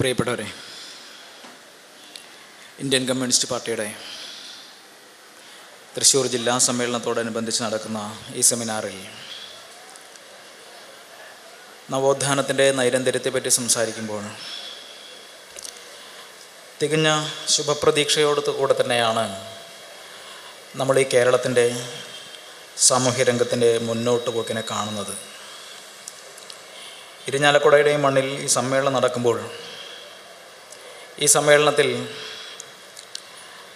പ്രിയപ്പെട്ടവരെ Indian communist പാർട്ടിയുടെ തൃശ്ശൂർ ജില്ലാ സമ്മേളനത്തോടനുബന്ധിച്ച് നടക്കുന്ന ഈ സെമിനാറിൽ നവോത്ഥാനത്തിന്റെ നൈരന്തര്യത്തെപ്പറ്റി സംസാരിക്കുമ്പോൾ തികഞ്ഞ ശുഭപ്രതീക്ഷയോട് കൂടെ തന്നെയാണ് നമ്മൾ ഈ കേരളത്തിന്റെ സാമൂഹ്യ രംഗത്തിന്റെ മുന്നോട്ട് പോക്കിനെ കാണുന്നത്. ഇരിഞ്ഞാലക്കുടയുടെയും മണ്ണിൽ ഈ സമ്മേളനം നടക്കുമ്പോൾ ഈ സമ്മേളനത്തിൽ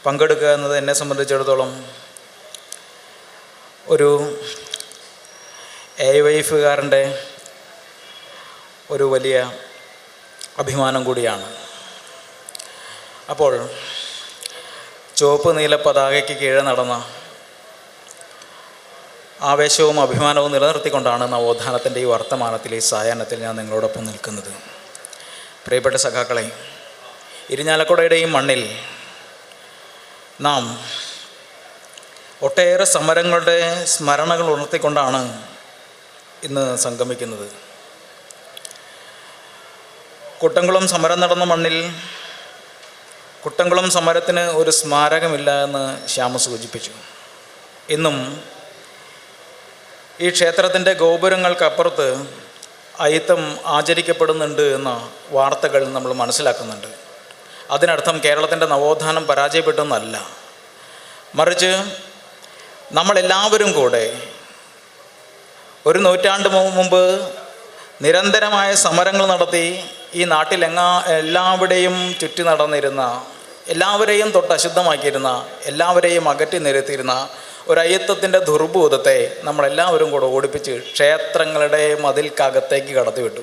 പങ്കെടുക്കുക എന്നത് എന്നെ സംബന്ധിച്ചിടത്തോളം ഒരു എ വൈഫുകാരന്റെ ഒരു വലിയ അഭിമാനം കൂടിയാണ്. അപ്പോൾ ചുവപ്പ് നീല പതാകയ്ക്ക് കീഴെ നടന്ന ആവേശവും അഭിമാനവും നിലനിർത്തിക്കൊണ്ടാണ് നവോത്ഥാനത്തിന്റെ ഈ വർത്തമാനത്തിൽ ഈ സായാഹ്നത്തിൽ ഞാൻ നിങ്ങളോടൊപ്പം നിൽക്കുന്നത്. പ്രിയപ്പെട്ട സഖാക്കളെ ഇരിഞ്ഞാലക്കുടയുടെ ഈ മണ്ണിൽ നാം ഒട്ടേറെ സമരങ്ങളുടെ സ്മരണകൾ ഉണർത്തിക്കൊണ്ടാണ് ഇന്ന് സംഗമിക്കുന്നത്. കുട്ടംകുളം സമരം നടന്ന മണ്ണിൽ കുട്ടംകുളം സമരത്തിന് ഒരു സ്മാരകമില്ല എന്ന് ശ്യാമ സൂചിപ്പിച്ചു. ഇന്നും ഈ ക്ഷേത്രത്തിന്റെ ഗോപുരങ്ങൾക്കപ്പുറത്ത് അയിത്തം ആചരിക്കപ്പെടുന്നുണ്ട് എന്ന വാർത്തകൾ നമ്മൾ മനസ്സിലാക്കുന്നുണ്ട്. അതിനർത്ഥം കേരളത്തിന്റെ നവോത്ഥാനം പരാജയപ്പെട്ടെന്നല്ല. മറിച്ച് നമ്മളെല്ലാവരും കൂടെ ഒരു നൂറ്റാണ്ട് മുമ്പ് നിരന്തരമായ സമരങ്ങൾ നടത്തി ഈ നാട്ടിലെങ്ങാ എല്ലാവിടെയും ചുറ്റി നടന്നിരുന്ന എല്ലാവരെയും തൊട്ട് അശുദ്ധമാക്കിയിരുന്ന എല്ലാവരെയും അകറ്റി നിരത്തിയിരുന്ന ഒരു അയ്യത്വത്തിന്റെ ദുർബോധത്തെ നമ്മളെല്ലാവരും കൂടെ ഓടിപ്പിച്ച് ക്ഷേത്രങ്ങളുടെ മതിൽക്കകത്തേക്ക് കടത്തിവിട്ടു.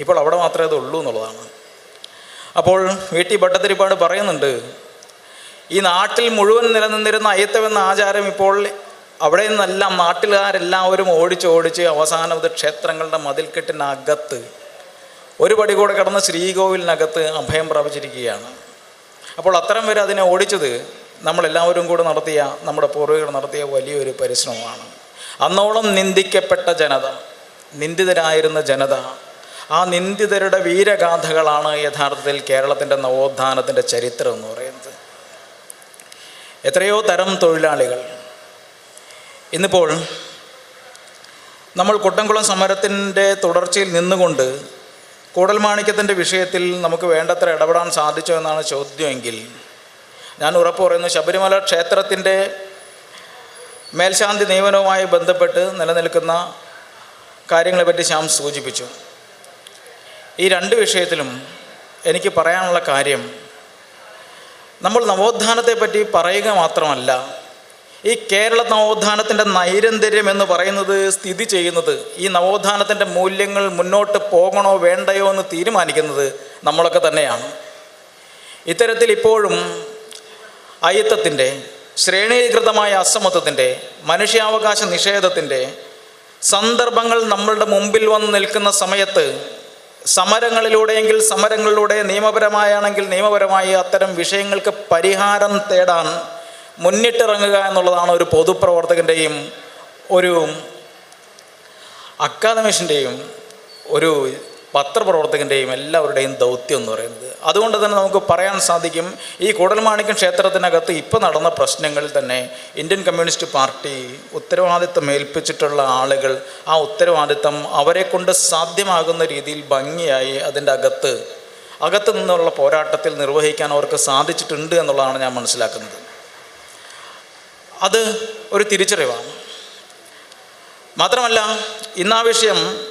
ഇപ്പോൾ അവിടെ മാത്രമേ അത് ഉള്ളൂ എന്നുള്ളതാണ്. അപ്പോൾ വീട്ടി ഭട്ടതിരിപ്പാട് പറയുന്നുണ്ട് ഈ നാട്ടിൽ മുഴുവൻ നിലനിന്നിരുന്ന അയ്യത്തമെന്ന ആചാരം ഇപ്പോൾ അവിടെ നിന്നെല്ലാം നാട്ടുകാരെല്ലാവരും ഓടിച്ചോടിച്ച് ഓടിച്ച് അവസാനം ഇത് ക്ഷേത്രങ്ങളുടെ മതിൽക്കെട്ടിനകത്ത് ഒരു പടി കൂടെ കടന്ന് ശ്രീകോവിലിനകത്ത് അഭയം പ്രാപിച്ചിരിക്കുകയാണ്. അപ്പോൾ അത്തരം വരെ അതിനെ ഓടിച്ചത് നമ്മളെല്ലാവരും കൂടെ നടത്തിയ നമ്മുടെ പൂർവികർ നടത്തിയ വലിയൊരു പരിശ്രമമാണ്. അന്നോളം നിന്ദിക്കപ്പെട്ട ജനത നിന്ദിതരായിരുന്ന ജനത ആ നിന്ദിതരുടെ വീരഗാഥകളാണ് യഥാർത്ഥത്തിൽ കേരളത്തിന്റെ നവോത്ഥാനത്തിന്റെ ചരിത്രം എന്ന് പറയുന്നത്. എത്രയോ തരം തൊഴിലാളികൾ. ഇന്നിപ്പോൾ നമ്മൾ കുട്ടംകുളം സമരത്തിന്റെ തുടർച്ചയിൽ നിന്നുകൊണ്ട് കൂടൽമാണിക്യത്തിന്റെ വിഷയത്തിൽ നമുക്ക് വേണ്ടത്ര ഇടപെടാൻ സാധിച്ചോ എന്നാണ് ചോദ്യമെങ്കിൽ ഞാൻ ഉറപ്പ് പറയുന്നു ശബരിമല ക്ഷേത്രത്തിന്റെ മേൽശാന്തി നിയമനവുമായി ബന്ധപ്പെട്ട് നിലനിൽക്കുന്ന കാര്യങ്ങളെപ്പറ്റി ശ്യാം സൂചിപ്പിച്ചു. ഈ രണ്ട് വിഷയത്തിലും എനിക്ക് പറയാനുള്ള കാര്യം നമ്മൾ നവോത്ഥാനത്തെ പറ്റി പറയുക മാത്രമല്ല ഈ കേരള നവോത്ഥാനത്തിന്റെ നൈരന്തര്യം എന്ന് പറയുന്നത് സ്ഥിതി ചെയ്യുന്നത് ഈ നവോത്ഥാനത്തിന്റെ മൂല്യങ്ങൾ മുന്നോട്ട് പോകണോ വേണ്ടയോ എന്ന് തീരുമാനിക്കുന്നത് നമ്മളൊക്കെ തന്നെയാണ്. ഇത്തരത്തിൽ ഇപ്പോഴും അയിത്തത്തിന്റെ ശ്രേണീകൃതമായ അസമത്വത്തിന്റെ മനുഷ്യാവകാശ നിഷേധത്തിന്റെ സന്ദർഭങ്ങൾ നമ്മളുടെ മുമ്പിൽ വന്ന് നിൽക്കുന്ന സമയത്ത് സമരങ്ങളിലൂടെയെങ്കിൽ സമരങ്ങളിലൂടെ നിയമപരമായാണെങ്കിൽ നിയമപരമായി അത്തരം വിഷയങ്ങൾക്ക് പരിഹാരം തേടാൻ മുന്നിട്ടിറങ്ങുക എന്നുള്ളതാണ് ഒരു പൊതുപ്രവർത്തകന്റെയും ഒരു അക്കാദമിഷന്റെയും ഒരു പത്രപ്രവർത്തകന്റെയും എല്ലാവരുടെയും ദൗത്യം എന്ന് പറയുന്നത്. അതുകൊണ്ട് തന്നെ നമുക്ക് പറയാൻ സാധിക്കും ഈ കൂടൽമാണിക്യം ക്ഷേത്രത്തിനകത്ത് ഇപ്പോൾ നടന്ന പ്രശ്നങ്ങളിൽ തന്നെ ഇന്ത്യൻ കമ്മ്യൂണിസ്റ്റ് പാർട്ടി ഉത്തരവാദിത്തം ഏൽപ്പിച്ചിട്ടുള്ള ആളുകൾ ആ ഉത്തരവാദിത്തം അവരെ കൊണ്ട് സാധ്യമാകുന്ന രീതിയിൽ ഭംഗിയായി അതിന്റെ അകത്ത് അകത്ത് നിന്നുള്ള പോരാട്ടത്തിൽ നിർവഹിക്കാൻ അവർക്ക് സാധിച്ചിട്ടുണ്ട് എന്നുള്ളതാണ് ഞാൻ മനസ്സിലാക്കുന്നത്. അത് ഒരു തിരിച്ചറിവാണ്. മാത്രമല്ല ഇന്ന് വിഷയം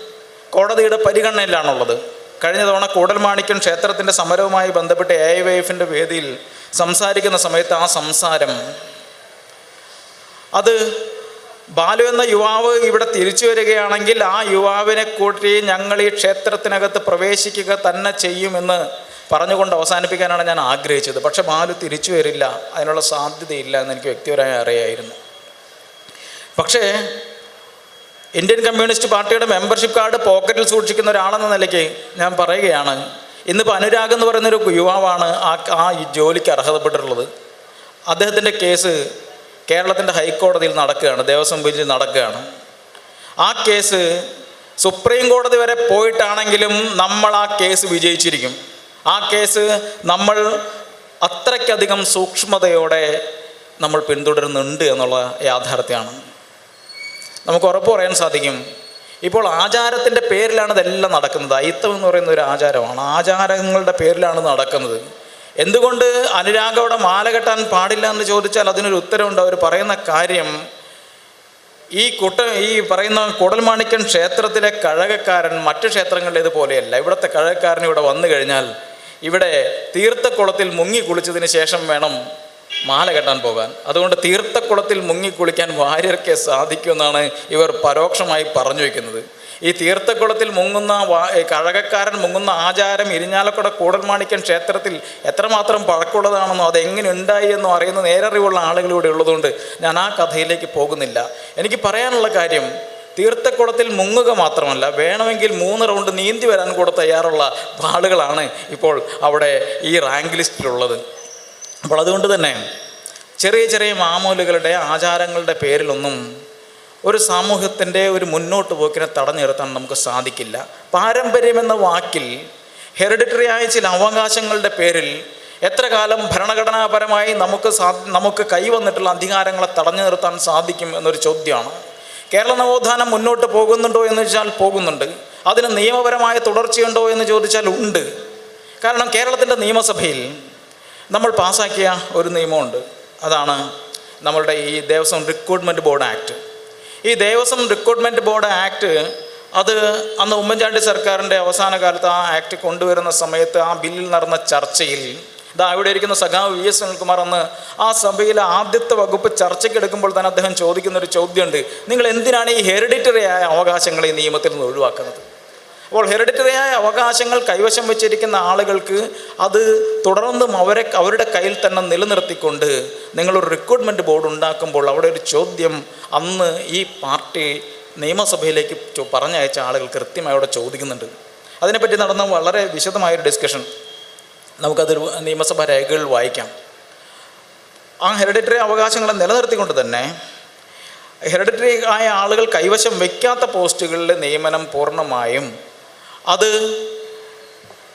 കോടതിയുടെ പരിഗണനയിലാണുള്ളത്. കഴിഞ്ഞ തവണ കൂടൽമാണിക്യം ക്ഷേത്രത്തിന്റെ സമരവുമായി ബന്ധപ്പെട്ട് എ ഐ വൈ എഫിന്റെ വേദിയിൽ സംസാരിക്കുന്ന സമയത്ത് ആ സംസാരം അത് ബാലു എന്ന യുവാവ് ഇവിടെ തിരിച്ചു വരികയാണെങ്കിൽ ആ യുവാവിനെ കൂട്ടി ഞങ്ങൾ ഈ ക്ഷേത്രത്തിനകത്ത് പ്രവേശിക്കുക തന്നെ ചെയ്യുമെന്ന് പറഞ്ഞുകൊണ്ട് അവസാനിപ്പിക്കാനാണ് ഞാൻ ആഗ്രഹിച്ചത്. പക്ഷെ ബാലു തിരിച്ചു വരില്ല. അതിനുള്ള സാധ്യതയില്ല എന്ന് എനിക്ക് വ്യക്തിപരമായി അറിയായിരുന്നു. പക്ഷേ ഇന്ത്യൻ കമ്മ്യൂണിസ്റ്റ് പാർട്ടിയുടെ മെമ്പർഷിപ്പ് കാർഡ് പോക്കറ്റിൽ സൂക്ഷിക്കുന്ന ഒരാളെന്ന നിലയ്ക്ക് ഞാൻ പറയുകയാണ്. ഇന്നിപ്പോൾ അനുരാഗ് എന്ന് പറയുന്നൊരു യുവാവാണ് ആ ആ ജോലിക്ക് അർഹതപ്പെട്ടിട്ടുള്ളത്. അദ്ദേഹത്തിന്റെ കേസ് കേരളത്തിന്റെ ഹൈക്കോടതിയിൽ നടക്കുകയാണ് ദേവസ്വം ബെഞ്ചിൽ നടക്കുകയാണ്. ആ കേസ് സുപ്രീം കോടതി വരെ പോയിട്ടാണെങ്കിലും നമ്മൾ ആ കേസ് വിജയിച്ചിരിക്കും. ആ കേസ് നമ്മൾ അത്രയ്ക്കധികം സൂക്ഷ്മതയോടെ നമ്മൾ പിന്തുടരുന്നുണ്ട് എന്നുള്ള യാഥാർത്ഥ്യമാണ്. നമുക്ക് ഉറപ്പ് പറയാൻ സാധിക്കും. ഇപ്പോൾ ആചാരത്തിന്റെ പേരിലാണ് ഇതെല്ലാം നടക്കുന്നത്. അയിത്തം എന്ന് പറയുന്ന ഒരു ആചാരമാണ്. ആചാരങ്ങളുടെ പേരിലാണ് നടക്കുന്നത്. എന്തുകൊണ്ട് അനുരാഗയുടെ മാല കെട്ടാൻ പാടില്ല എന്ന് ചോദിച്ചാൽ അതിനൊരു ഉത്തരവുണ്ട് അവർ പറയുന്ന കാര്യം ഈ കുട്ട ഈ പറയുന്ന കുടൽമാണിക്കൻ ക്ഷേത്രത്തിലെ കഴകക്കാരൻ മറ്റു ക്ഷേത്രങ്ങളിലേത് പോലെയല്ല. ഇവിടുത്തെ കഴകക്കാരൻ ഇവിടെ വന്നു കഴിഞ്ഞാൽ ഇവിടെ തീർത്ഥക്കുളത്തിൽ മുങ്ങി കുളിച്ചതിന് ശേഷം വേണം മാല കെട്ടാൻ പോകാൻ. അതുകൊണ്ട് തീർത്ഥക്കുളത്തിൽ മുങ്ങിക്കുളിക്കാൻ വാര്യർക്കെ സാധിക്കുമെന്നാണ് ഇവർ പരോക്ഷമായി പറഞ്ഞു വയ്ക്കുന്നത്. ഈ തീർത്ഥക്കുളത്തിൽ മുങ്ങുന്ന കഴകക്കാരൻ മുങ്ങുന്ന ആചാരം ഇരിഞ്ഞാലക്കുട കൂടൽമാണിക്കൻ ക്ഷേത്രത്തിൽ എത്രമാത്രം പഴക്കമുള്ളതാണെന്നോ അതെങ്ങനെ ഉണ്ടായി എന്നോ അറിയുന്ന നേരറിവുള്ള ആളുകളിവിടെ ഉള്ളതുകൊണ്ട് ഞാൻ ആ കഥയിലേക്ക് പോകുന്നില്ല. എനിക്ക് പറയാനുള്ള കാര്യം തീർത്ഥക്കുളത്തിൽ മുങ്ങുക മാത്രമല്ല വേണമെങ്കിൽ മൂന്ന് റൗണ്ട് നീന്തി വരാൻ കൂടെ തയ്യാറുള്ള ആളുകളാണ് ഇപ്പോൾ അവിടെ ഈ റാങ്ക് ലിസ്റ്റിലുള്ളത്. അപ്പോൾ അതുകൊണ്ട് തന്നെ ചെറിയ ചെറിയ മാമൂലുകളുടെ ആചാരങ്ങളുടെ പേരിലൊന്നും ഒരു സമൂഹത്തിന്റെ ഒരു മുന്നോട്ട് പോക്കിനെ തടഞ്ഞു നിർത്താൻ നമുക്ക് സാധിക്കില്ല. പാരമ്പര്യം എന്ന വാക്കിൽ ഹെറിഡിറ്ററി ആയ ചില അവകാശങ്ങളുടെ പേരിൽ എത്ര കാലം ഭരണഘടനാപരമായി നമുക്ക് സാ നമുക്ക് കൈവന്നിട്ടുള്ള അധികാരങ്ങളെ തടഞ്ഞു നിർത്താൻ സാധിക്കും എന്നൊരു ചോദ്യമാണ്. കേരള നവോത്ഥാനം മുന്നോട്ട് പോകുന്നുണ്ടോ എന്ന് വെച്ചാൽ പോകുന്നുണ്ട്. അതിന് നിയമപരമായ തുടർച്ചയുണ്ടോ എന്ന് ചോദിച്ചാൽ ഉണ്ട്. കാരണം കേരളത്തിന്റെ നിയമസഭയിൽ നമ്മൾ പാസ്സാക്കിയ ഒരു നിയമമുണ്ട്. അതാണ് നമ്മളുടെ ഈ ദേവസ്വം റിക്രൂട്ട്മെന്റ് ബോർഡ് ആക്ട്. ഈ ദേവസ്വം റിക്രൂട്ട്മെന്റ് ബോർഡ് ആക്ട് അത് അന്ന് ഉമ്മൻചാണ്ടി സർക്കാരിന്റെ അവസാന കാലത്ത് ആ ആക്ട് കൊണ്ടുവരുന്ന സമയത്ത് ആ ബില്ലിൽ നടന്ന ചർച്ചയിൽ ഇതാ ഇവിടെ ഇരിക്കുന്ന സഖാവ് വി എസ് സുനിൽകുമാർ അന്ന് ആ സഭയിലെ ആദ്യത്തെ വകുപ്പ് ചർച്ചയ്ക്ക് എടുക്കുമ്പോൾ തന്നെ അദ്ദേഹം ചോദിക്കുന്ന ഒരു ചോദ്യമുണ്ട്. നിങ്ങൾ എന്തിനാണ് ഈ ഹെറിഡിറ്ററി ആയ അവകാശങ്ങളെ നിയമത്തിൽ നിന്ന് ഒഴിവാക്കുന്നത്? അപ്പോൾ ഹെറിഡിറ്ററിയായ അവകാശങ്ങൾ കൈവശം വെച്ചിരിക്കുന്ന ആളുകൾക്ക് അത് തുടർന്നും അവരെ അവരുടെ കയ്യിൽ തന്നെ നിലനിർത്തിക്കൊണ്ട് നിങ്ങളൊരു റിക്രൂട്ട്മെന്റ് ബോർഡ് ഉണ്ടാക്കുമ്പോൾ അവിടെ ഒരു ചോദ്യം അന്ന് ഈ പാർട്ടി നിയമസഭയിലേക്ക് പറഞ്ഞയച്ച ആളുകൾ കൃത്യമായി അവിടെ ചോദിക്കുന്നുണ്ട്. അതിനെപ്പറ്റി നടന്ന വളരെ വിശദമായൊരു ഡിസ്കഷൻ നമുക്കത് നിയമസഭാ രേഖകളിൽ വായിക്കാം. ആ ഹെറിഡിറ്ററി അവകാശങ്ങളെ നിലനിർത്തിക്കൊണ്ട് തന്നെ ഹെറിഡിറ്ററി ആയ ആളുകൾ കൈവശം വയ്ക്കാത്ത പോസ്റ്റുകളിലെ നിയമനം പൂർണമായും അത്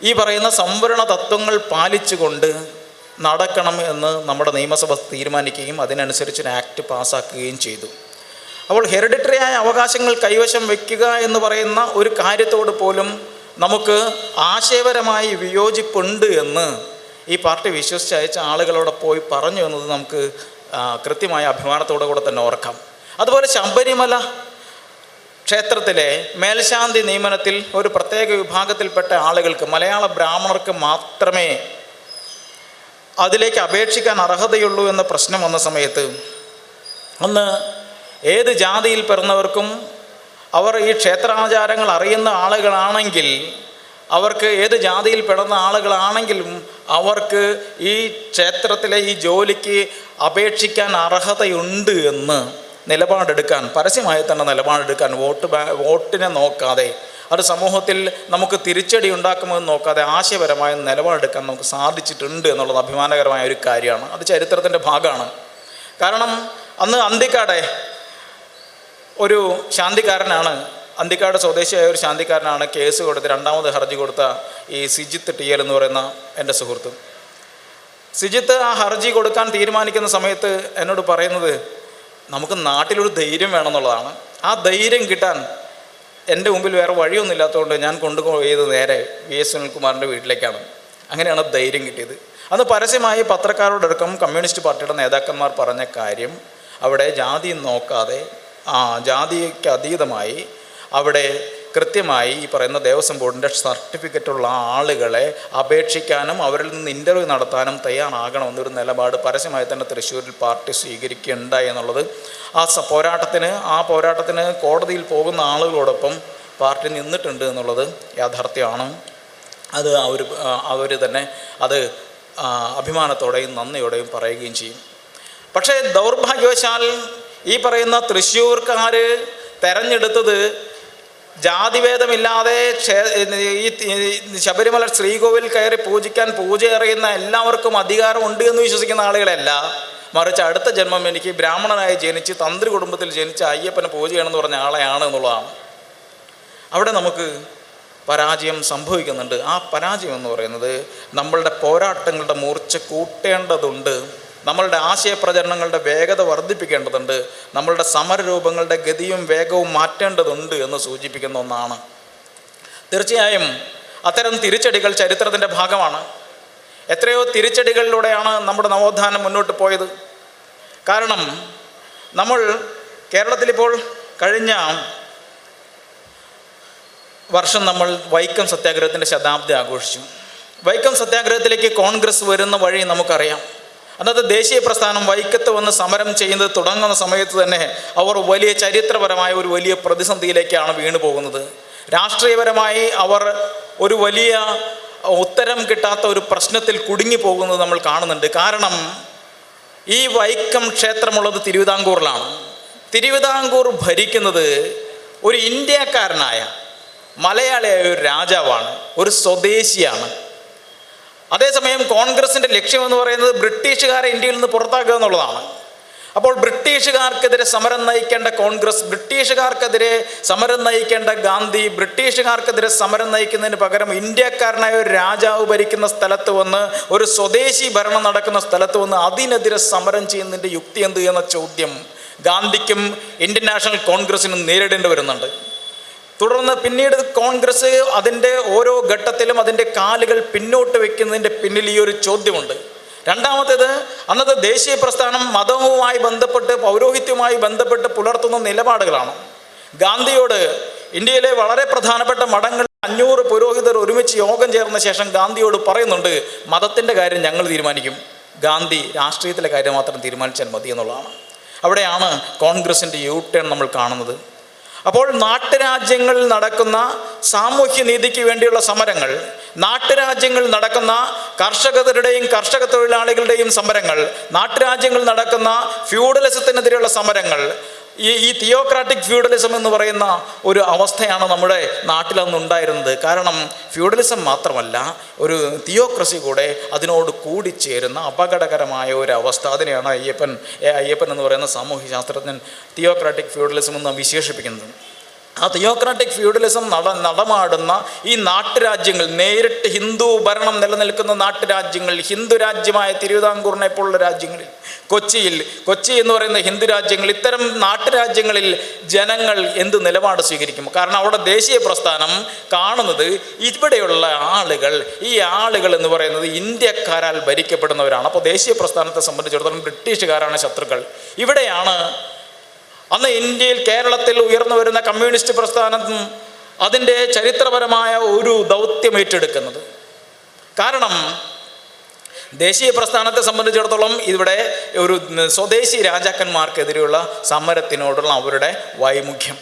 ഈ പറയുന്ന സംവരണ തത്വങ്ങൾ പാലിച്ചുകൊണ്ട് നടക്കണം എന്ന് നമ്മുടെ നിയമസഭ തീരുമാനിക്കുകയും അതിനനുസരിച്ച് ആക്ട് പാസ്സാക്കുകയും ചെയ്തു. അപ്പോൾ ഹെറിഡിറ്ററി ആയ അവകാശങ്ങൾ കൈവശം വയ്ക്കുക എന്ന് പറയുന്ന ഒരു കാര്യത്തോട് പോലും നമുക്ക് ആശയപരമായി വിയോജിപ്പുണ്ട് എന്ന് ഈ പാർട്ടി വിശ്വസിച്ചയച്ച ആളുകളോട് പോയി പറഞ്ഞു എന്നത് നമുക്ക് കൃത്യമായ അഭിമാനത്തോടു കൂടെ തന്നെ ഓർക്കാം. അതുപോലെ ശബരിമല ക്ഷേത്രത്തിലെ മേൽശാന്തി നിയമനത്തിൽ ഒരു പ്രത്യേക വിഭാഗത്തിൽപ്പെട്ട ആളുകൾക്ക് മലയാള ബ്രാഹ്മണർക്ക് മാത്രമേ അതിലേക്ക് അപേക്ഷിക്കാൻ അർഹതയുള്ളൂ എന്ന പ്രശ്നം വന്ന സമയത്ത് അന്ന് ഏത് ജാതിയിൽ പിറന്നവർക്കും അവർ ഈ ക്ഷേത്രാചാരങ്ങൾ അറിയുന്ന ആളുകളാണെങ്കിൽ അവർക്ക് ഏത് ജാതിയിൽ പെടുന്ന ആളുകളാണെങ്കിലും അവർക്ക് ഈ ക്ഷേത്രത്തിലെ ഈ ജോലിക്ക് അപേക്ഷിക്കാൻ അർഹതയുണ്ട് എന്ന് നിലപാടെടുക്കാൻ പരസ്യമായി തന്നെ നിലപാടെടുക്കാൻ വോട്ട് വോട്ടിനെ നോക്കാതെ അത് സമൂഹത്തിൽ നമുക്ക് തിരിച്ചടി ഉണ്ടാക്കുമെന്ന് നോക്കാതെ ആശയപരമായ നിലപാടെടുക്കാൻ നമുക്ക് സാധിച്ചിട്ടുണ്ട് എന്നുള്ളത് അഭിമാനകരമായ ഒരു കാര്യമാണ്. അത് ചരിത്രത്തിന്റെ ഭാഗമാണ്. കാരണം അന്ന് അന്തിക്കാടെ ഒരു ശാന്തിക്കാരനാണ് അന്തിക്കാട് സ്വദേശിയായ ഒരു ശാന്തിക്കാരനാണ് കേസ് കൊടുത്ത് രണ്ടാമത് ഹർജി കൊടുത്ത ഈ സിജിത്ത് ടി എൽ എന്ന് പറയുന്ന എന്റെ സുഹൃത്ത്. സിജിത്ത് ആ ഹർജി കൊടുക്കാൻ തീരുമാനിക്കുന്ന സമയത്ത് എന്നോട് പറയുന്നത് നമുക്ക് നാട്ടിലൊരു ധൈര്യം വേണമെന്നുള്ളതാണ്. ആ ധൈര്യം കിട്ടാൻ എന്റെ മുമ്പിൽ വേറെ വഴിയൊന്നും ഇല്ലാത്തതുകൊണ്ട് ഞാൻ കൊണ്ടുപോയത് നേരെ വി എസ് സുനിൽകുമാറിന്റെ വീട്ടിലേക്കാണ്. അങ്ങനെയാണ് ധൈര്യം കിട്ടിയത്. അന്ന് പരസ്യമായി പത്രക്കാരോടടക്കം കമ്മ്യൂണിസ്റ്റ് പാർട്ടിയുടെ നേതാക്കന്മാർ പറഞ്ഞ കാര്യം അവിടെ ജാതി നോക്കാതെ ആ ജാതിക്ക് അതീതമായി അവിടെ കൃത്യമായി ഈ പറയുന്ന ദേവസ്വം ബോർഡിന്റെ സർട്ടിഫിക്കറ്റുള്ള ആളുകളെ അപേക്ഷിക്കാനും അവരിൽ നിന്ന് ഇന്റർവ്യൂ നടത്താനും തയ്യാറാകണമെന്നൊരു നിലപാട് പരസ്യമായി തന്നെ തൃശ്ശൂരിൽ പാർട്ടി സ്വീകരിക്കുകയുണ്ടായി എന്നുള്ളത്. ആ പോരാട്ടത്തിന് ആ പോരാട്ടത്തിന് കോടതിയിൽ പോകുന്ന ആളുകളോടൊപ്പം പാർട്ടി നിന്നിട്ടുണ്ട് എന്നുള്ളത് യാഥാർത്ഥ്യമാണ്. അത് അവർ അവർ തന്നെ അത് അഭിമാനത്തോടെയും നന്ദിയോടെയും പറയുകയും ചെയ്യും. പക്ഷേ ദൗർഭാഗ്യവശാൽ ഈ പറയുന്ന തൃശ്ശൂർക്കാർ തെരഞ്ഞെടുത്തത് ജാതിഭേദമില്ലാതെ ഈ ശബരിമല ശ്രീകോവിൽ കയറി പൂജിക്കാൻ പൂജ അറിയുന്ന എല്ലാവർക്കും അധികാരമുണ്ട് എന്ന് വിശ്വസിക്കുന്ന ആളുകളല്ല. മറിച്ച് അടുത്ത ജന്മം എനിക്ക് ബ്രാഹ്മണനായി ജനിച്ച് തന്ത്രി കുടുംബത്തിൽ ജനിച്ച അയ്യപ്പനെ പൂജ ചെയ്യണമെന്ന് പറഞ്ഞ ആളെയാണ് എന്നുള്ളതാണ്. അവിടെ നമുക്ക് പരാജയം സംഭവിക്കുന്നുണ്ട്. ആ പരാജയം എന്ന് പറയുന്നത് നമ്മളുടെ പോരാട്ടങ്ങളുടെ മൂർച്ച കൂട്ടേണ്ടതുണ്ട്. നമ്മളുടെ ആശയപ്രചരണങ്ങളുടെ വേഗത വർദ്ധിപ്പിക്കേണ്ടതുണ്ട് നമ്മളുടെ സമരരൂപങ്ങളുടെ ഗതിയും വേഗവും മാറ്റേണ്ടതുണ്ട് എന്ന് സൂചിപ്പിക്കുന്ന ഒന്നാണ്. തീർച്ചയായും അത്തരം തിരിച്ചടികൾ ചരിത്രത്തിന്റെ ഭാഗമാണ്. എത്രയോ തിരിച്ചടികളിലൂടെയാണ് നമ്മുടെ നവോത്ഥാനം മുന്നോട്ട് പോയത്. കാരണം നമ്മൾ കേരളത്തിലിപ്പോൾ കഴിഞ്ഞ വർഷം നമ്മൾ വൈക്കം സത്യാഗ്രഹത്തിന്റെ ശതാബ്ദി ആഘോഷിച്ചു. വൈക്കം സത്യാഗ്രഹത്തിലേക്ക് കോൺഗ്രസ് വരുന്ന വഴി നമുക്കറിയാം. അന്നത്തെ ദേശീയ പ്രസ്ഥാനം വൈക്കത്ത് വന്ന് സമരം ചെയ്യുന്നത് തുടങ്ങുന്ന സമയത്ത് തന്നെ അവർ വലിയ ചരിത്രപരമായ ഒരു വലിയ പ്രതിസന്ധിയിലേക്കാണ് വീണു പോകുന്നത്. രാഷ്ട്രീയപരമായി അവർ ഒരു വലിയ ഉത്തരം കിട്ടാത്ത ഒരു പ്രശ്നത്തിൽ കുടുങ്ങി പോകുന്നത് നമ്മൾ കാണുന്നുണ്ട്. കാരണം ഈ വൈക്കം ക്ഷേത്രമുള്ളത് തിരുവിതാംകൂറിലാണ്. തിരുവിതാംകൂർ ഭരിക്കുന്നത് ഒരു ഇന്ത്യക്കാരനായ മലയാളിയായ ഒരു രാജാവാണ് ഒരു സ്വദേശിയാണ്. അതേസമയം കോൺഗ്രസിന്റെ ലക്ഷ്യം എന്ന് പറയുന്നത് ബ്രിട്ടീഷുകാരെ ഇന്ത്യയിൽ നിന്ന് പുറത്താക്കുക എന്നുള്ളതാണ്. അപ്പോൾ ബ്രിട്ടീഷുകാർക്കെതിരെ സമരം നയിക്കേണ്ട കോൺഗ്രസ് ബ്രിട്ടീഷുകാർക്കെതിരെ സമരം നയിക്കേണ്ട ഗാന്ധി ബ്രിട്ടീഷുകാർക്കെതിരെ സമരം നയിക്കുന്നതിന് പകരം ഇന്ത്യക്കാരനായ ഒരു രാജാവ് ഭരിക്കുന്ന സ്ഥലത്ത് വന്ന് ഒരു സ്വദേശി ഭരണം നടക്കുന്ന സ്ഥലത്ത് വന്ന് അതിനെതിരെ സമരം ചെയ്യുന്നതിന്റെ യുക്തി എന്ത് എന്ന ചോദ്യം ഗാന്ധിക്കും ഇന്ത്യൻ നാഷണൽ കോൺഗ്രസിനും നേരിടേണ്ടി വരുന്നുണ്ട്. തുടർന്ന് പിന്നീട് കോൺഗ്രസ് അതിന്റെ ഓരോ ഘട്ടത്തിലും അതിന്റെ കാലുകൾ പിന്നോട്ട് വെക്കുന്നതിന്റെ പിന്നിൽ ഈ ഒരു ചോദ്യമുണ്ട്. രണ്ടാമത്തേത് അന്നത്തെ ദേശീയ പ്രസ്ഥാനം മതവുമായി ബന്ധപ്പെട്ട് പൗരോഹിത്യവുമായി ബന്ധപ്പെട്ട് പുലർത്തുന്ന നിലപാടുകളാണ്. ഗാന്ധിയോട് ഇന്ത്യയിലെ വളരെ പ്രധാനപ്പെട്ട മഠങ്ങൾ അഞ്ഞൂറ് പുരോഹിതർ ഒരുമിച്ച് യോഗം ചേർന്ന ശേഷം ഗാന്ധിയോട് പറയുന്നുണ്ട് മതത്തിന്റെ കാര്യം ഞങ്ങൾ തീരുമാനിക്കും. ഗാന്ധി രാഷ്ട്രീയത്തിലെ കാര്യം മാത്രം തീരുമാനിച്ചാൽ മതി എന്നുള്ളതാണ്. അവിടെയാണ് കോൺഗ്രസിന്റെ യു ടേൺ നമ്മൾ കാണുന്നത്. അപ്പോൾ നാട്ടുരാജ്യങ്ങളിൽ നടക്കുന്ന സാമൂഹ്യനീതിക്ക് വേണ്ടിയുള്ള സമരങ്ങൾ നാട്ടുരാജ്യങ്ങളിൽ നടക്കുന്ന കർഷകരുടെയും കർഷക തൊഴിലാളികളുടെയും സമരങ്ങൾ നാട്ടുരാജ്യങ്ങളിൽ നടക്കുന്ന ഫ്യൂഡലിസത്തിനെതിരെയുള്ള സമരങ്ങൾ ഈ ഈ തിയോക്രാറ്റിക് ഫ്യൂഡലിസം എന്ന് പറയുന്ന ഒരു അവസ്ഥയാണ് നമ്മുടെ നാട്ടിൽ അന്ന് ഉണ്ടായിരുന്നത് കാരണം ഫ്യൂഡലിസം മാത്രമല്ല ഒരു തിയോക്രസി കൂടെ അതിനോട് കൂടിച്ചേരുന്ന അപകടകരമായ ഒരു അവസ്ഥ അതിനെയാണ് അയ്യപ്പൻ. അയ്യപ്പൻ എന്ന് പറയുന്ന സാമൂഹ്യ ശാസ്ത്രജ്ഞൻ തിയോക്രാറ്റിക് ഫ്യൂഡലിസം എന്ന് വിശേഷിപ്പിക്കുന്നത് ആ തിയോക്രാറ്റിക് ഫ്യൂഡലിസം നട നടമാടുന്ന ഈ നാട്ടുരാജ്യങ്ങൾ നേരിട്ട് ഹിന്ദു ഭരണം നിലനിൽക്കുന്ന നാട്ടുരാജ്യങ്ങൾ ഹിന്ദു രാജ്യമായ തിരുവിതാംകൂറിനെ പോലുള്ള രാജ്യങ്ങളിൽ കൊച്ചിയിൽ കൊച്ചി എന്ന് പറയുന്ന ഹിന്ദു രാജ്യങ്ങൾ ഇത്തരം നാട്ടുരാജ്യങ്ങളിൽ ജനങ്ങൾ എന്ത് നിലപാട് സ്വീകരിക്കും? കാരണം അവിടെ ദേശീയ പ്രസ്ഥാനം കാണുന്നത് ഇവിടെയുള്ള ആളുകൾ ഈ ആളുകൾ എന്ന് പറയുന്നത് ഇന്ത്യക്കാരാൽ ഭരിക്കപ്പെടുന്നവരാണ്. അപ്പോൾ ദേശീയ പ്രസ്ഥാനത്തെ സംബന്ധിച്ചിടത്തോളം ബ്രിട്ടീഷുകാരാണ് ശത്രുക്കൾ. ഇവിടെയാണ് അന്ന് ഇന്ത്യയിൽ കേരളത്തിൽ ഉയർന്നു വരുന്ന കമ്മ്യൂണിസ്റ്റ് പ്രസ്ഥാനം അതിന്റെ ചരിത്രപരമായ ഒരു ദൗത്യം ഏറ്റെടുക്കുന്നത്. കാരണം ദേശീയ പ്രസ്ഥാനത്തെ സംബന്ധിച്ചിടത്തോളം ഇവിടെ ഒരു സ്വദേശി രാജാക്കന്മാർക്കെതിരെയുള്ള സമരത്തിനോടുള്ള അവരുടെ വൈമുഖ്യം.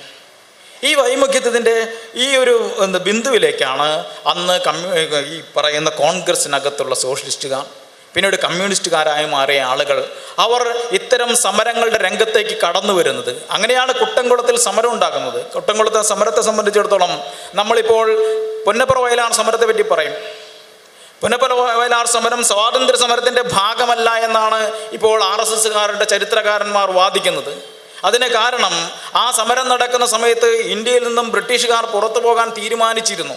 ഈ വൈമുഖ്യത്തിന്റെ ഈ ഒരു ബിന്ദുവിലേക്കാണ് അന്ന് കമ്മ്യൂ ഈ പറയുന്ന കോൺഗ്രസിനകത്തുള്ള സോഷ്യലിസ്റ്റുകാർ പിന്നീട് കമ്മ്യൂണിസ്റ്റുകാരായി മാറിയ ആളുകൾ അവർ ഇത്തരം സമരങ്ങളുടെ രംഗത്തേക്ക് കടന്നു വരുന്നത്. അങ്ങനെയാണ് കുട്ടംകുളത്തിൽ സമരം ഉണ്ടാകുന്നത്. കുട്ടംകുളത്തെ സമരത്തെ സംബന്ധിച്ചിടത്തോളം നമ്മളിപ്പോൾ പൊന്നപ്പുറ വയലാർ സമരത്തെ പറ്റി പറയും. പുന്നപ്പുറ വയലാർ സമരം സ്വാതന്ത്ര്യ സമരത്തിന്റെ ഭാഗമല്ല എന്നാണ് ഇപ്പോൾ ആർ എസ് എസ്സുകാരുടെ ചരിത്രകാരന്മാർ വാദിക്കുന്നത്. അതിന് കാരണം ആ സമരം നടക്കുന്ന സമയത്ത് ഇന്ത്യയിൽ നിന്നും ബ്രിട്ടീഷുകാർ പുറത്തു പോകാൻ തീരുമാനിച്ചിരുന്നു.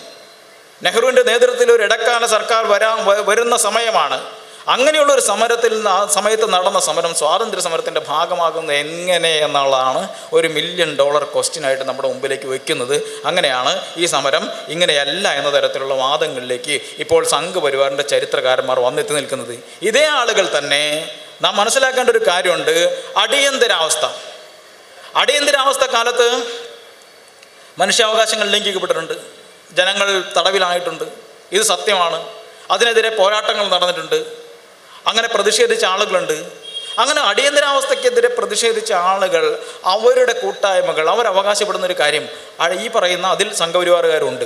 നെഹ്റുവിന്റെ നേതൃത്വത്തിൽ ഒരു ഇടക്കാല സർക്കാർ വരാൻ വരുന്ന സമയമാണ്. അങ്ങനെയുള്ള ഒരു സമരത്തിൽ നിന്ന് ആ സമയത്ത് നടന്ന സമരം സ്വാതന്ത്ര്യ സമരത്തിന്റെ ഭാഗമാകുന്നത് എങ്ങനെ എന്നുള്ളതാണ് ഒരു മില്യൺ ഡോളർ ക്വസ്റ്റ്യനായിട്ട് നമ്മുടെ മുമ്പിലേക്ക് വെക്കുന്നത്. അങ്ങനെയാണ് ഈ സമരം ഇങ്ങനെയല്ല എന്ന തരത്തിലുള്ള വാദങ്ങളിലേക്ക് ഇപ്പോൾ സംഘപരിവാറിന്റെ ചരിത്രകാരന്മാർ വന്നെത്തി നിൽക്കുന്നത്. ഇതേ ആളുകൾ തന്നെ നാം മനസ്സിലാക്കേണ്ട ഒരു കാര്യമുണ്ട്. അടിയന്തരാവസ്ഥ. അടിയന്തരാവസ്ഥ കാലത്ത് മനുഷ്യാവകാശങ്ങൾ ലംഘിക്കപ്പെട്ടിട്ടുണ്ട്. ജനങ്ങൾ തടവിലായിട്ടുണ്ട്. ഇത് സത്യമാണ്. അതിനെതിരെ പോരാട്ടങ്ങൾ നടന്നിട്ടുണ്ട്. അങ്ങനെ പ്രതിഷേധിച്ച ആളുകളുണ്ട്. അങ്ങനെ അടിയന്തരാവസ്ഥക്കെതിരെ പ്രതിഷേധിച്ച ആളുകൾ അവരുടെ കൂട്ടായ്മകൾ അവർ അവകാശപ്പെടുന്ന ഒരു കാര്യം ഈ പറയുന്ന അതിൽ സംഘപരിവാറുകാരുണ്ട്.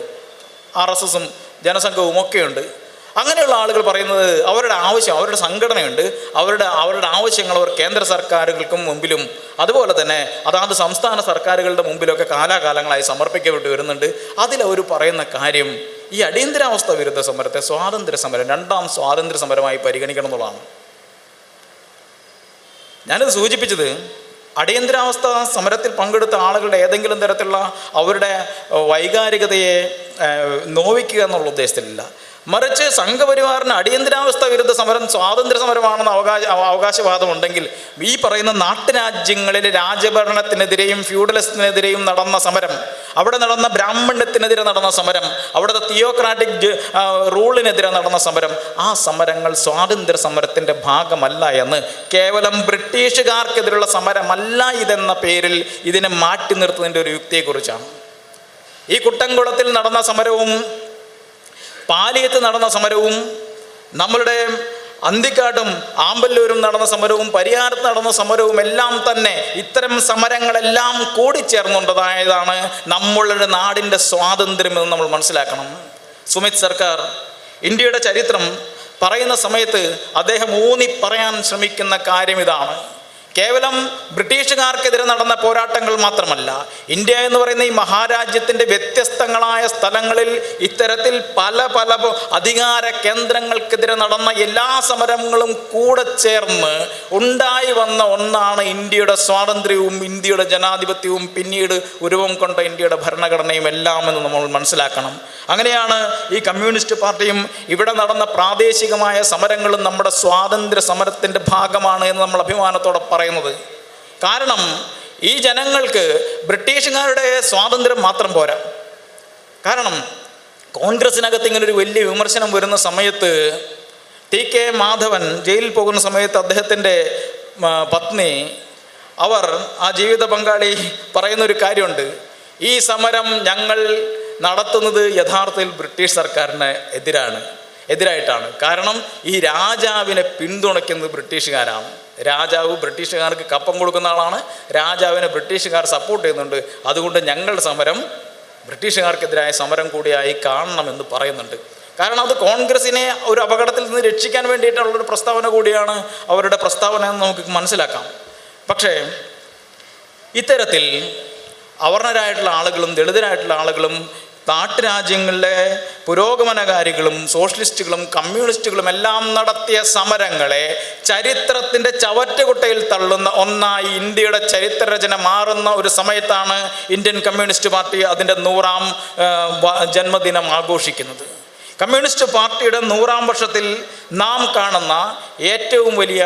ആർ എസ് എസും ജനസംഘവും ഒക്കെയുണ്ട്. അങ്ങനെയുള്ള ആളുകൾ പറയുന്നത് അവരുടെ ആവശ്യം അവരുടെ സംഘടനയുണ്ട്. അവരുടെ അവരുടെ ആവശ്യങ്ങൾ അവർ കേന്ദ്ര സർക്കാരുകൾക്കും മുമ്പിലും അതുപോലെ തന്നെ അതാത് സംസ്ഥാന സർക്കാരുകളുടെ മുമ്പിലൊക്കെ കാലാകാലങ്ങളായി സമർപ്പിക്കപ്പെട്ട് വരുന്നുണ്ട്. അതിലവർ പറയുന്ന കാര്യം ഈ അടിയന്തരാവസ്ഥ വിരുദ്ധ സമരത്തെ സ്വാതന്ത്ര്യ സമരം രണ്ടാം സ്വാതന്ത്ര്യ സമരമായി പരിഗണിക്കണം എന്നുള്ളതാണ്. ഞാനിത് സൂചിപ്പിച്ചത് അടിയന്തരാവസ്ഥ സമരത്തിൽ പങ്കെടുത്ത ആളുകളുടെ ഏതെങ്കിലും തരത്തിലുള്ള അവരുടെ വൈകാരികതയെ നോവിക്കുക എന്നുള്ള ഉദ്ദേശത്തിലില്ല. മറിച്ച് സംഘപരിവാറിന് അടിയന്തരാവസ്ഥ വിരുദ്ധ സമരം സ്വാതന്ത്ര്യ സമരമാണെന്ന് അവകാശ അവകാശവാദം ഉണ്ടെങ്കിൽ ഈ പറയുന്ന നാട്ടുരാജ്യങ്ങളിൽ രാജഭരണത്തിനെതിരെയും ഫ്യൂഡലിസത്തിനെതിരെയും നടന്ന സമരം അവിടെ നടന്ന ബ്രാഹ്മണ്യത്തിനെതിരെ നടന്ന സമരം അവിടുത്തെ തിയോക്രാറ്റിക് റൂളിനെതിരെ നടന്ന സമരം ആ സമരങ്ങൾ സ്വാതന്ത്ര്യ സമരത്തിന്റെ ഭാഗമല്ല എന്ന് കേവലം ബ്രിട്ടീഷുകാർക്കെതിരെയുള്ള സമരമല്ല ഇതെന്ന പേരിൽ ഇതിനെ മാറ്റി നിർത്തുന്നതിന്റെ ഒരു യുക്തിയെക്കുറിച്ചാണ്. ഈ കുട്ടംകുളത്തിൽ നടന്ന സമരവും പാലിയത്ത് നടന്ന സമരവും നമ്മളുടെ അന്തിക്കാട്ടും ആമ്പല്ലൂരും നടന്ന സമരവും പരിഹാരത്ത് നടന്ന സമരവും എല്ലാം തന്നെ ഇത്തരം സമരങ്ങളെല്ലാം കൂടി കൂടിച്ചേർന്നുണ്ടതായതാണ് നമ്മളുടെ നാടിന്റെ സ്വാതന്ത്ര്യമെന്ന് നമ്മൾ മനസ്സിലാക്കണം. സുമിത് സർക്കാർ ഇന്ത്യയുടെ ചരിത്രം പറയുന്ന സമയത്ത് അദ്ദേഹം ഊന്നി പറയാൻ ശ്രമിക്കുന്ന കാര്യം ഇതാണ്. കേവലം ബ്രിട്ടീഷുകാർക്കെതിരെ നടന്ന പോരാട്ടങ്ങൾ മാത്രമല്ല ഇന്ത്യ എന്ന് പറയുന്ന ഈ മഹാരാജ്യത്തിന്റെ വ്യത്യസ്തങ്ങളായ സ്ഥലങ്ങളിൽ ഇത്തരത്തിൽ പല പല അധികാര കേന്ദ്രങ്ങൾക്കെതിരെ നടന്ന എല്ലാ സമരങ്ങളും കൂടെ ചേർന്ന് ഉണ്ടായി വന്ന ഒന്നാണ് ഇന്ത്യയുടെ സ്വാതന്ത്ര്യവും ഇന്ത്യയുടെ ജനാധിപത്യവും പിന്നീട് ഉരുവം കൊണ്ട ഇന്ത്യയുടെ ഭരണഘടനയും എല്ലാം എന്ന് നമ്മൾ മനസ്സിലാക്കണം. അങ്ങനെയാണ് ഈ കമ്മ്യൂണിസ്റ്റ് പാർട്ടിയും ഇവിടെ നടന്ന പ്രാദേശികമായ സമരങ്ങളും നമ്മുടെ സ്വാതന്ത്ര്യ സമരത്തിന്റെ ഭാഗമാണ് എന്ന് നമ്മൾ അഭിമാനത്തോടെ പറയുന്നത്. കാരണം ഈ ജനങ്ങൾക്ക് ബ്രിട്ടീഷുകാരുടെ സ്വാതന്ത്ര്യം മാത്രം പോരാ. കാരണം കോൺഗ്രസിനകത്ത് ഇങ്ങനെ ഒരു വലിയ വിമർശനം വരുന്ന സമയത്ത് ടി കെ മാധവൻ ജയിലിൽ പോകുന്ന സമയത്ത് അദ്ദേഹത്തിന്റെ പത്നി അവർ ആ ജീവിത പങ്കാളി പറയുന്നൊരു കാര്യമുണ്ട്. ഈ സമരം ഞങ്ങൾ നടത്തുന്നത് യഥാർത്ഥത്തിൽ ബ്രിട്ടീഷ് സർക്കാരിന് എതിരാണ്. എതിരായിട്ടാണ്. കാരണം ഈ രാജാവിനെ പിന്തുണയ്ക്കുന്നത് ബ്രിട്ടീഷുകാരാണ്. രാജാവ് ബ്രിട്ടീഷുകാർക്ക് കപ്പം കൊടുക്കുന്ന ആളാണ്. രാജാവിനെ ബ്രിട്ടീഷുകാർ സപ്പോർട്ട് ചെയ്യുന്നുണ്ട്. അതുകൊണ്ട് ഞങ്ങളുടെ സമരം ബ്രിട്ടീഷുകാർക്കെതിരായ സമരം കൂടിയായി കാണണമെന്ന് പറയുന്നുണ്ട്. കാരണം അത് കോൺഗ്രസിനെ ഒരു അപകടത്തിൽ നിന്ന് രക്ഷിക്കാൻ വേണ്ടിയിട്ടുള്ളൊരു പ്രസ്താവന കൂടിയാണ് അവരുടെ പ്രസ്താവന എന്ന് നമുക്ക് മനസ്സിലാക്കാം. പക്ഷേ ഇത്തരത്തിൽ അവർണരായിട്ടുള്ള ആളുകളും ദളിതരായിട്ടുള്ള ആളുകളും നാട്ടുരാജ്യങ്ങളിലെ പുരോഗമനകാരികളും സോഷ്യലിസ്റ്റുകളും കമ്മ്യൂണിസ്റ്റുകളും എല്ലാം നടത്തിയ സമരങ്ങളെ ചരിത്രത്തിന്റെ ചവറ്റുകുട്ടയിൽ തള്ളുന്ന ഒന്നായി ഇന്ത്യയുടെ ചരിത്രരചന മാറുന്ന ഒരു സമയത്താണ് ഇന്ത്യൻ കമ്മ്യൂണിസ്റ്റ് പാർട്ടി അതിന്റെ നൂറാം ജന്മദിനം ആഘോഷിക്കുന്നത്. കമ്മ്യൂണിസ്റ്റ് പാർട്ടിയുടെ നൂറാം വർഷത്തിൽ നാം കാണുന്ന ഏറ്റവും വലിയ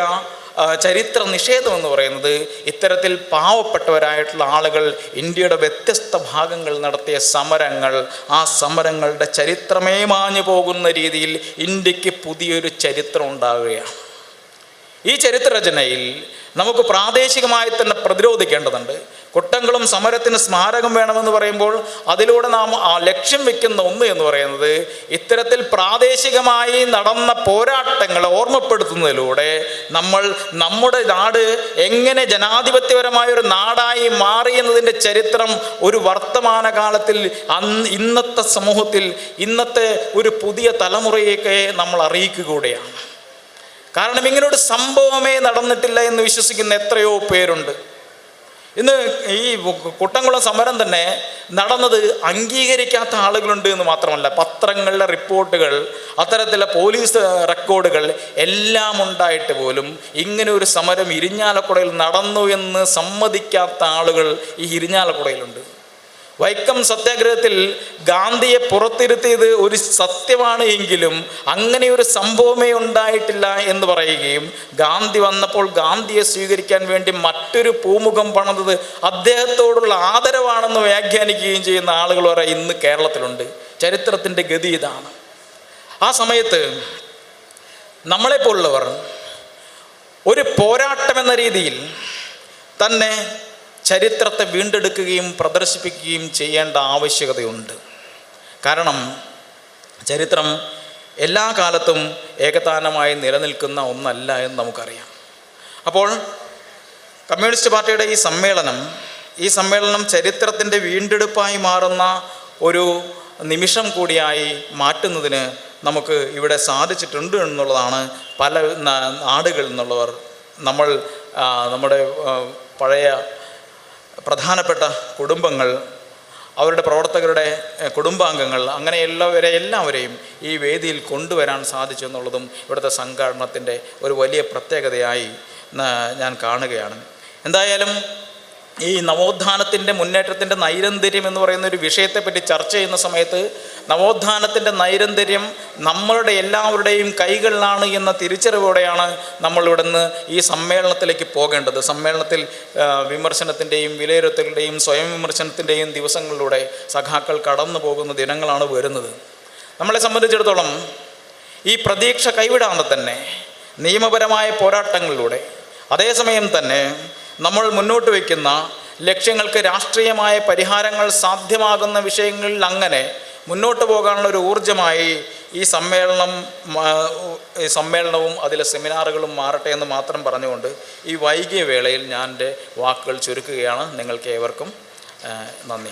ചരിത്ര നിഷേധം എന്ന് പറയുന്നത് ഇത്തരത്തിൽ പാവപ്പെട്ടവരായിട്ടുള്ള ആളുകൾ ഇന്ത്യയുടെ വ്യത്യസ്ത ഭാഗങ്ങൾ നടത്തിയ സമരങ്ങൾ ആ സമരങ്ങളുടെ ചരിത്രമേ മാഞ്ഞു പോകുന്ന രീതിയിൽ ഇന്ത്യയ്ക്ക് പുതിയൊരു ചരിത്രം ഉണ്ടാവുകയാണ്. ഈ ചരിത്രരചനയിൽ നമുക്ക് പ്രാദേശികമായി തന്നെ പ്രതിരോധിക്കേണ്ടതുണ്ട്. കുട്ടംകുളം സമരത്തിന് സ്മാരകം വേണമെന്ന് പറയുമ്പോൾ അതിലൂടെ നാം ആ ലക്ഷ്യം വെക്കുന്ന ഒന്ന് എന്ന് പറയുന്നത് ഇത്തരത്തിൽ പ്രാദേശികമായി നടന്ന പോരാട്ടങ്ങളെ ഓർമ്മപ്പെടുത്തുന്നതിലൂടെ നമ്മൾ നമ്മുടെ നാട് എങ്ങനെ ജനാധിപത്യപരമായ ഒരു നാടായി മാറി എന്നതിന്റെ ചരിത്രം ഒരു വർത്തമാന കാലത്തിൽ അന്ന് ഇന്നത്തെ സമൂഹത്തിൽ ഇന്നത്തെ ഒരു പുതിയ തലമുറയൊക്കെ നമ്മൾ അറിയിക്കുക കൂടെയാണ് കാരണം ഇങ്ങനൊരു സംഭവമേ നടന്നിട്ടില്ല എന്ന് വിശ്വസിക്കുന്ന എത്രയോ പേരുണ്ട്. ഇന്ന് ഈ കുട്ടംകുളം സമരം തന്നെ നടന്നത് അംഗീകരിക്കാത്ത ആളുകളുണ്ട് എന്ന് മാത്രമല്ല പത്രങ്ങളിലെ റിപ്പോർട്ടുകൾ അത്തരത്തിലെ പോലീസ് റെക്കോർഡുകൾ എല്ലാം ഉണ്ടായിട്ട് പോലും ഇങ്ങനെ ഒരു സമരം ഇരിഞ്ഞാലക്കുടയിൽ നടന്നു എന്ന് സമ്മതിക്കാത്ത ആളുകൾ ഈ ഇരിഞ്ഞാലക്കുടയിലുണ്ട്. വൈക്കം സത്യാഗ്രഹത്തിൽ ഗാന്ധിയെ പുറത്തിരുത്തിയത് ഒരു സത്യമാണ് എങ്കിലും അങ്ങനെ ഒരു സംഭവമേ ഉണ്ടായിട്ടില്ല എന്ന് പറയുകയും ഗാന്ധി വന്നപ്പോൾ ഗാന്ധിയെ സ്വീകരിക്കാൻ വേണ്ടി മറ്റൊരു പൂമുഖം പണിതത് അദ്ദേഹത്തോടുള്ള ആദരവാണെന്ന് വ്യാഖ്യാനിക്കുകയും ചെയ്യുന്ന ആളുകൾ വരെ ഇന്ന് കേരളത്തിലുണ്ട്. ചരിത്രത്തിന്റെ ഗതി ഇതാണ്. ആ സമയത്ത് നമ്മളെപ്പോലുള്ളവർ ഒരു പോരാട്ടം എന്ന രീതിയിൽ തന്നെ ചരിത്രത്തെ വീണ്ടെടുക്കുകയും പ്രദർശിപ്പിക്കുകയും ചെയ്യേണ്ട ആവശ്യകതയുണ്ട്. കാരണം ചരിത്രം എല്ലാ കാലത്തും ഏകതാനമായി നിലനിൽക്കുന്ന ഒന്നല്ല എന്ന് നമുക്കറിയാം. അപ്പോൾ കമ്മ്യൂണിസ്റ്റ് പാർട്ടിയുടെ ഈ സമ്മേളനം ഈ സമ്മേളനം ചരിത്രത്തിന്റെ വീണ്ടെടുപ്പായി മാറുന്ന ഒരു നിമിഷം കൂടിയായി മാറ്റുന്നതിന് നമുക്ക് ഇവിടെ സാധിച്ചിട്ടുണ്ട് എന്നുള്ളതാണ് പല നാടുകളിൽ നിന്നുള്ളവർ നമ്മൾ നമ്മുടെ പഴയ പ്രധാനപ്പെട്ട കുടുംബങ്ങൾ അവരുടെ പ്രവർത്തകരുടെ കുടുംബാംഗങ്ങൾ അങ്ങനെ എല്ലാവരെ എല്ലാവരെയും ഈ വേദിയിൽ കൊണ്ടുവരാൻ സാധിച്ചു എന്നുള്ളതും ഇവിടുത്തെ സംഘാടനത്തിന്റെ ഒരു വലിയ പ്രത്യേകതയായി ഞാൻ കാണുകയാണ്. എന്തായാലും ഈ നവോത്ഥാനത്തിന്റെ മുന്നേറ്റത്തിന്റെ നൈരന്തര്യം എന്ന് പറയുന്ന ഒരു വിഷയത്തെപ്പറ്റി ചർച്ച ചെയ്യുന്ന സമയത്ത് നവോത്ഥാനത്തിന്റെ നൈരന്തര്യം നമ്മളുടെ എല്ലാവരുടെയും കൈകളിലാണ് എന്ന തിരിച്ചറിവോടെയാണ് നമ്മൾ നിന്ന് ഈ സമ്മേളനത്തിലേക്ക് പോകേണ്ടത്. സമ്മേളനത്തിൽ വിമർശനത്തിന്റെയും വിലയിരുത്തലുടെയും സ്വയം വിമർശനത്തിന്റെയും ദിവസങ്ങളിലൂടെ സഖാക്കൾ കടന്നു പോകുന്ന ദിനങ്ങളാണ് വരുന്നത്. നമ്മളെ സംബന്ധിച്ചിടത്തോളം ഈ പ്രതീക്ഷ കൈവിടാതെ തന്നെ നിയമപരമായ പോരാട്ടങ്ങളിലൂടെ അതേസമയം തന്നെ നമ്മൾ മുന്നോട്ട് വയ്ക്കുന്ന ലക്ഷ്യങ്ങൾക്ക് രാഷ്ട്രീയമായ പരിഹാരങ്ങൾ സാധ്യമാകുന്ന വിഷയങ്ങളിൽ അങ്ങനെ മുന്നോട്ട് പോകാനുള്ള ഒരു ഊർജമായി ഈ സമ്മേളനം ഈ സമ്മേളനവും അതിലെ സെമിനാറുകളും മാറട്ടെ എന്ന് മാത്രം പറഞ്ഞുകൊണ്ട് ഈ വൈകിയ വേളയിൽ ഞാൻ എന്റെ വാക്കുകൾ ചുരുക്കുകയാണ്. നിങ്ങൾക്ക് ഏവർക്കും നന്ദി.